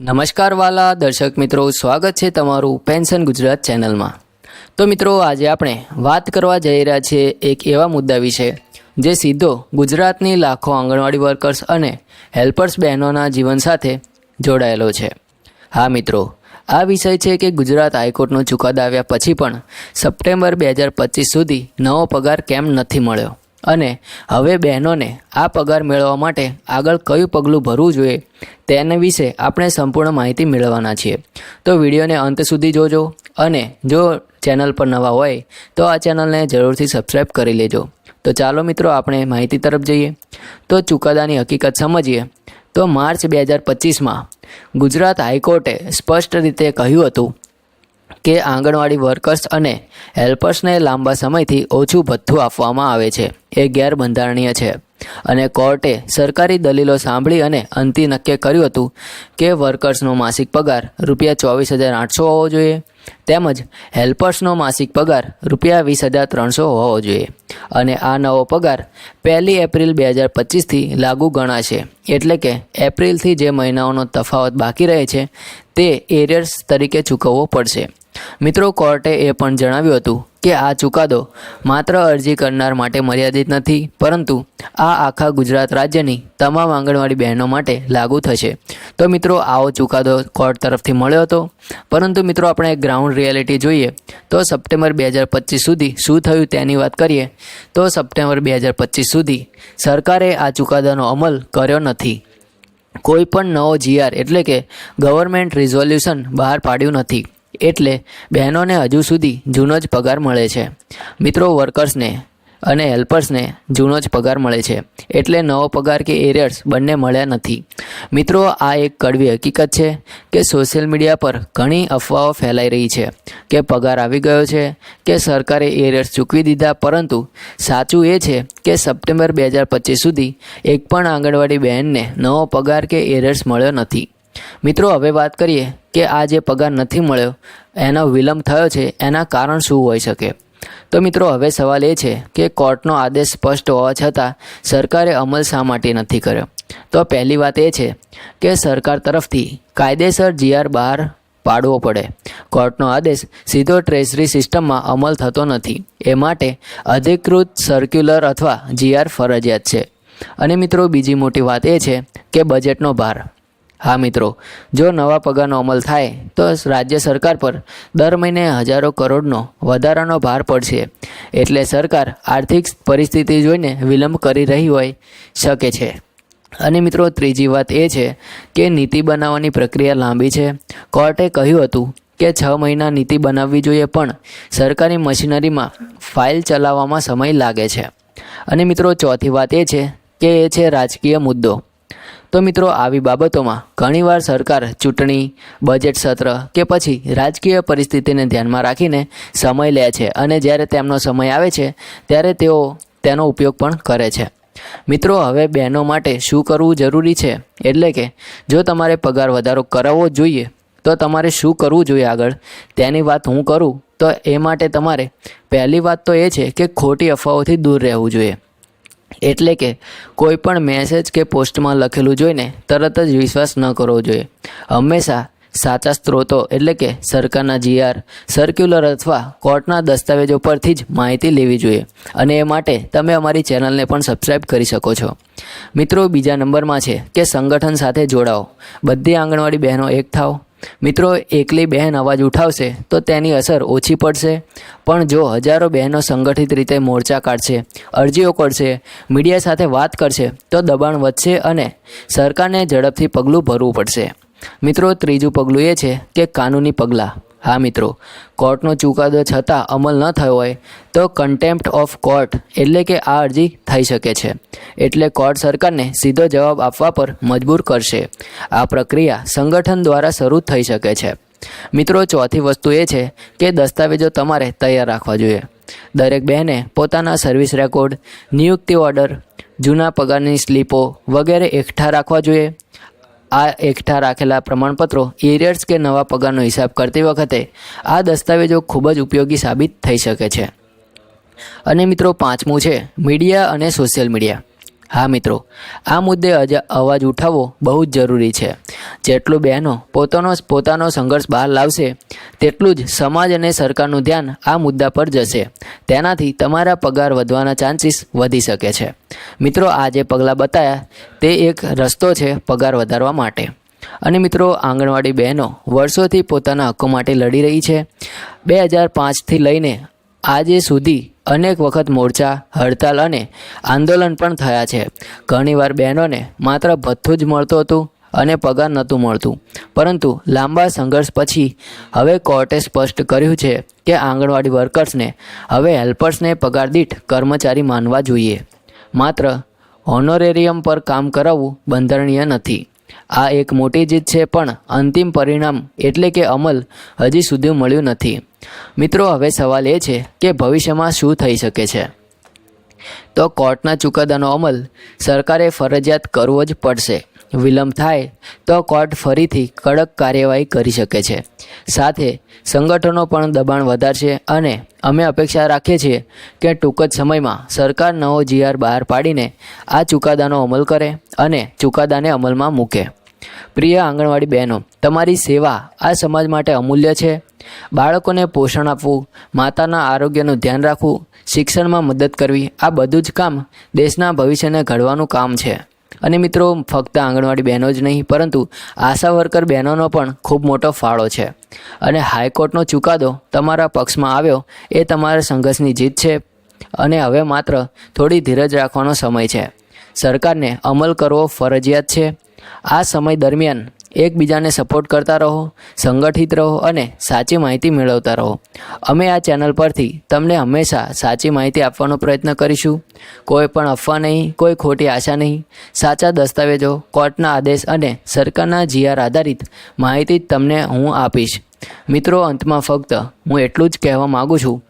નમસ્કાર વાલા દર્શક મિત્રો, સ્વાગત છે તમારું પેન્શન ગુજરાત ચેનલમાં. તો મિત્રો, આજે આપણે વાત કરવા જઈ રહ્યા છીએ એક એવા મુદ્દા વિશે, જે સીધો ગુજરાતની લાખો આંગણવાડી વર્કર્સ અને હેલ્પર્સ બહેનોના જીવન સાથે જોડાયેલો છે. હા મિત્રો, આ વિષય છે કે ગુજરાત હાઈકોર્ટનો ચુકાદો આવ્યા પછી પણ સપ્ટેમ્બર બે હજાર પચીસ સુધી નવો પગાર કેમ નથી મળ્યો? અને હવે બહેનોને આ પગાર મેળવવા માટે આગળ કયું પગલું ભરવું જોઈએ તેના વિશે આપણે સંપૂર્ણ માહિતી મેળવવાના છીએ. તો વિડીયોને અંત સુધી જોજો અને જો ચેનલ પર નવા હોય તો આ ચેનલને જરૂરથી સબસ્ક્રાઈબ કરી લેજો. તો ચાલો મિત્રો આપણે માહિતી તરફ જઈએ. તો ચુકાદાની હકીકત સમજીએ. તો માર્ચ બે હજાર પચીસમાં ગુજરાત હાઈકોર્ટે સ્પષ્ટ રીતે કહ્યું હતું કે આંગણવાડી વર્કર્સ અને હેલ્પર્સને લાંબા સમયથી ઓછું ભથ્થું આપવામાં આવે છે. એ ગેરબંધારણીય છે. અને કોર્ટે સરકારી દલીલો સાંભળી અને અંતિ નક્કી કર્યું હતું કે વર્કર્સનો માસિક પગાર રૂપિયા ચોવીસ હજાર આઠસો હોવો જોઈએ, તેમજ હેલ્પર્સનો માસિક પગાર રૂપિયા વીસ હજાર ત્રણસો હોવો જોઈએ. અને આ નવો પગાર પહેલી એપ્રિલ બે હજાર પચીસથી લાગુ ગણાશે. એટલે કે એપ્રિલથી જે મહિનાઓનો તફાવત બાકી રહે છે, તે એરિયર્સ તરીકે ચૂકવવો પડશે. મિત્રો, કોર્ટે એ પણ જણાવ્યું હતું કે, આ ચુકાદો માત્ર અરજી કરનાર માટે મર્યાદિત નથી, પરંતુ આ આખા ગુજરાત રાજ્યની તમામ આંગણવાડી બહેનો માટે લાગુ થશે. તો મિત્રો, આવો ચુકાદો કોર્ટ તરફથી મળ્યો હતો. પરંતુ મિત્રો, આપણે ગ્રાઉન્ડ રિયાલિટી જોઈએ તો સપ્ટેમ્બર બે હજાર પચીસ સુધી શું થયું તેની વાત કરીએ તો સપ્ટેમ્બર બે હજાર પચીસ સુધી સરકારે આ ચુકાદાનો અમલ કર્યો નથી. કોઈ પણ નવો જીઆર એટલે કે ગવર્મેન્ટ રિઝોલ્યુશન બહાર પાડ્યું નથી. એટલે બહેનોને હજુ સુધી જૂનો જ પગાર મળે છે. મિત્રો વર્કર્સને અને હેલ્પર્સને જૂનો જ પગાર મળે છે. એટલે નવો પગાર કે એરિયર્સ બંને મળ્યા નથી. મિત્રો, આ એક કડવી હકીકત છે કે સોશિયલ મીડિયા પર ઘણી અફવાઓ ફેલાઈ રહી છે કે પગાર આવી ગયો છે, કે સરકારે એરિયર્સ ચૂકવી દીધા, પરંતુ સાચું એ છે કે સપ્ટેમ્બર બે હજાર પચીસ સુધી એક પણ આંગણવાડી બહેનને નવો પગાર કે એરિયર્સ મળ્યો નથી. મિત્રો, હવે વાત કરીએ કે આ જે પગાર નથી મળ્યો, એનો વિલંબ થયો છે, એના કારણ શું હોઈ શકે? તો મિત્રો, હવે સવાલ એ છે કે કોર્ટનો આદેશ સ્પષ્ટ હોવા છતાં સરકારે અમલ શા માટે નથી કર્યો? તો પહેલી વાત એ છે કે સરકાર તરફથી કાયદેસર જીઆર બહાર પાડવો પડે. કોર્ટનો આદેશ સીધો ટ્રેઝરી સિસ્ટમમાં અમલ થતો નથી. એ માટે અધિકૃત સર્ક્યુલર અથવા જીઆર ફરજિયાત છે. અને મિત્રો, બીજી મોટી વાત એ છે કે બજેટનો ભાર. હા, મિત્રો. જો નવા પગારનો અમલ થાય, તો રાજ્ય સરકાર પર દર મહિને હજારો કરોડનો વધારાનો ભાર પડશે. એટલે સરકાર આર્થિક પરિસ્થિતિ જોઈને વિલંબ કરી રહી હોય શકે છે. અને મિત્રો, ત્રીજી વાત એ છે કે નીતિ બનાવવાની પ્રક્રિયા લાંબી છે. કોર્ટે કહ્યું હતું કે છ મહિના નીતિ બનાવવી જોઈએ, પણ સરકારી મશીનરીમાં ફાઇલ ચલાવવામાં સમય લાગે છે. અને મિત્રો, ચોથી વાત એ છે કે એ છે રાજકીય મુદ્દો. તો મિત્રો, આવી બાબતોમાં ઘણીવાર સરકાર ચૂંટણી બજેટ સત્ર કે પછી રાજકીય પરિસ્થિતિને ધ્યાનમાં રાખીને સમય લે છે અને જ્યારે તેમનો સમય આવે છે, ત્યારે તેઓ તેનો ઉપયોગ પણ કરે છે. મિત્રો, હવે બહેનો માટે શું કરવું જરૂરી છે? એટલે કે જો તમારે પગાર વધારો કરાવવો જોઈએ, તો તમારે શું કરવું જોઈએ આગળ? તેની વાત હું કરું, તો એ માટે તમારે પહેલી વાત તો એ છે કે ખોટી અફવાઓથી દૂર રહેવું જોઈએ. એટલે કે કોઈ પણ મેસેજ કે પોસ્ટમાં લખેલું જોઈને તરત જ વિશ્વાસ ન કરવો જોઈએ. હંમેશા સાચા સ્ત્રોતો એટલે કે સરકારના જીઆર સર્ક્યુલર અથવા કોર્ટના દસ્તાવેજો પરથી જ માહિતી લેવી જોઈએ. અને એ માટે તમે અમારી ચેનલને પણ સબસ્ક્રાઈબ કરી શકો છો. મિત્રો, બીજા નંબરમાં છે કે સંગઠન સાથે જોડાઓ. બધી આંગણવાડી બહેનો એક થાવ મિત્રો, એકલી બહેન અવાજ ઉઠાવશે તો તેની અસર ઓછી પડશે. પણ જો હજારો બહેનો સંગઠિત રીતે મોરચા કાઢશે, અરજીઓ કરશે, મીડિયા સાથે વાત કરશે, તો દબાણ વધશે અને સરકારને ઝડપથી પગલું ભરવું પડશે. મિત્રો, ત્રીજું પગલું એ છે કે કાનૂની પગલાં. હા મિત્રો, કોર્ટનો ચુકાદો છતાં અમલ ન થયો હોય તો કન્ટેમ્પ્ટ ઓફ કોર્ટ એટલે કે આ અરજી થઈ શકે છે. એટલે કોર્ટ સરકારને સીધો જવાબ આપવા પર મજબૂર કરશે. આ પ્રક્રિયા સંગઠન દ્વારા શરૂ થઈ શકે છે. મિત્રો, ચોથી વસ્તુ એ છે કે દસ્તાવેજો તમારે તૈયાર રાખવા જોઈએ. દરેક બહેને પોતાના સર્વિસ રેકોર્ડ નિયુક્તિ ઓર્ડર જૂના પગારની સ્લીપો વગેરે એકઠા રાખવા જોઈએ. આ એકઠા રાખેલા પ્રમાણપત્રો એરિયર્સ કે નવા પગારનો હિસાબ કરતી વખતે આ દસ્તાવેજો ખૂબ જ ઉપયોગી સાબિત થઈ શકે છે. અને મિત્રો પાંચમું છે, મીડિયા અને સોશિયલ મીડિયા. હા, મિત્રો, આ મુદ્દે અવાજ ઉઠાવવો બહુ જ જરૂરી છે. જેટલું બહેનો પોતાનો પોતાનો સંઘર્ષ બહાર લાવશે, તેટલું જ સમાજ અને સરકારનું ધ્યાન આ મુદ્દા પર જશે. તેનાથી તમારા પગાર વધવાના ચાન્સીસ વધી શકે છે. મિત્રો આ જે પગલાં બતાવ્યા તે એક રસ્તો છે પગાર વધારવા માટે. અને મિત્રો, આંગણવાડી બહેનો વર્ષોથી પોતાના હકો માટે લડી રહી છે. બે હજાર પાંચથી લઈને આજે સુધી અનેક વખત મોરચા, હડતાલ અને આંદોલન પણ થયા છે. ઘણીવાર બહેનોને માત્ર ભથ્થું જ મળતું હતું અને પગાર નહોતું મળતું. પરંતુ લાંબા સંઘર્ષ પછી હવે કોર્ટે સ્પષ્ટ કર્યું છે કે આંગણવાડી વર્કર્સને, હવે હેલ્પર્સને પગાર દીઠ કર્મચારી માનવા જોઈએ. માત્ર હોનોરેરિયમ પર કામ કરાવવું બંધારણીય નથી. આ એક મોટી જીત છે પણ અંતિમ પરિણામ એટલે કે અમલ હજી સુધી મળ્યું નથી. મિત્રો, હવે સવાલ એ છે કે ભવિષ્યમાં શું થઈ શકે છે? તો કોર્ટના ચુકાદાનો અમલ સરકારે ફરજિયાત કરવો જ પડશે. વિલંબ થાય તો કોર્ટ ફરીથી કડક કાર્યવાહી કરી શકે છે. સાથે સંગઠનો પણ દબાણ વધારશે અને અમે અપેક્ષા રાખીએ છીએ કે ટૂંક જ સમયમાં સરકાર નવો જીઆર બહાર પાડીને આ ચુકાદાનો અમલ કરે અને ચુકાદાને અમલમાં મૂકે. પ્રિય આંગણવાડી બહેનો, તમારી સેવા આ સમાજ માટે અમૂલ્ય છે. બાળકોને પોષણ આપવું, માતાના આરોગ્યનું ધ્યાન રાખવું, શિક્ષણમાં મદદ કરવી, આ બધું જ કામ દેશના ભવિષ્યને ઘડવાનું કામ છે. અને મિત્રો, ફક્ત આંગણવાડી બહેનો જ નહીં, પરંતુ આશા વર્કર બહેનોનો પણ ખૂબ મોટો ફાળો છે. અને હાઈકોર્ટનો ચુકાદો તમારા પક્ષમાં આવ્યો, એ તમારા સંઘર્ષની જીત છે. અને હવે માત્ર થોડી ધીરજ રાખવાનો સમય છે. સરકારને અમલ કરવો ફરજિયાત છે. આ સમય દરમિયાન એકબીજાને સપોર્ટ કરતા રહો, સંગઠિત રહો અને સાચી માહિતી મેળવતા રહો. અમે આ ચેનલ પરથી તમને હંમેશા સાચી માહિતી આપવાનો પ્રયત્ન કરીશું. કોઈ પણ અફવા નહીં, કોઈ ખોટી આશા નહીં. સાચા દસ્તાવેજો, કોર્ટના આદેશ અને સરકારના જીઆર આધારિત માહિતી જ તમને હું આપીશ. મિત્રો, અંતમાં ફક્ત હું એટલું જ કહેવા માગું છું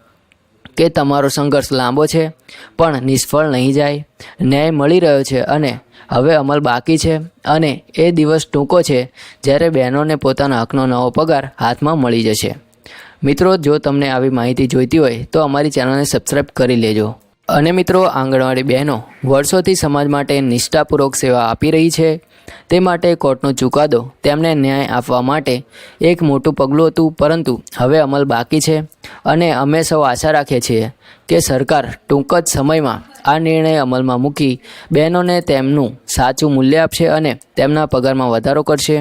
કે તમારો સંઘર્ષ લાંબો છે, પણ નિષ્ફળ નહીં જાય. ન્યાય મળી રહ્યો છે અને હવે અમલ બાકી છે અને એ દિવસ ટૂંકો છે જ્યારે બહેનોને પોતાના હકનો નવો પગાર હાથમાં મળી જશે. મિત્રો, જો તમને આવી માહિતી જોઈતી હોય, તો અમારી ચેનલને સબસ્ક્રાઈબ કરી લેજો. અને મિત્રો, આંગણવાડી બહેનો વર્ષોથી સમાજ માટે નિષ્ઠાપૂર્વક સેવા આપી રહી છે. તે માટે કોર્ટનો ચુકાદો તેમને ન્યાય આપવા માટે એક મોટું પગલું હતું, પરંતુ હવે અમલ બાકી છે અને અમે સૌ આશા રાખીએ છીએ કે સરકાર ટૂંક જ સમયમાં આ નિર્ણય અમલમાં મૂકી બહેનોને તેમનું સાચું મૂલ્ય આપશે અને તેમના પગારમાં વધારો કરશે.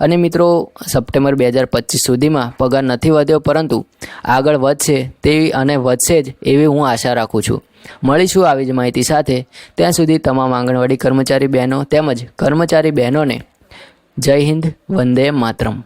અને મિત્રો, સપ્ટેમ્બર બે હજાર પચીસ સુધીમાં પગાર નથી વધ્યો, પરંતુ આગળ વધશે તેવી અને વધશે જ એવી હું આશા રાખું છું. મળીશું આવી જ માહિતી સાથે. ત્યાં સુધી તમામ આંગણવાડી કર્મચારી બહેનો તેમજ કર્મચારી બહેનોને જય હિન્દ, વંદે માતરમ.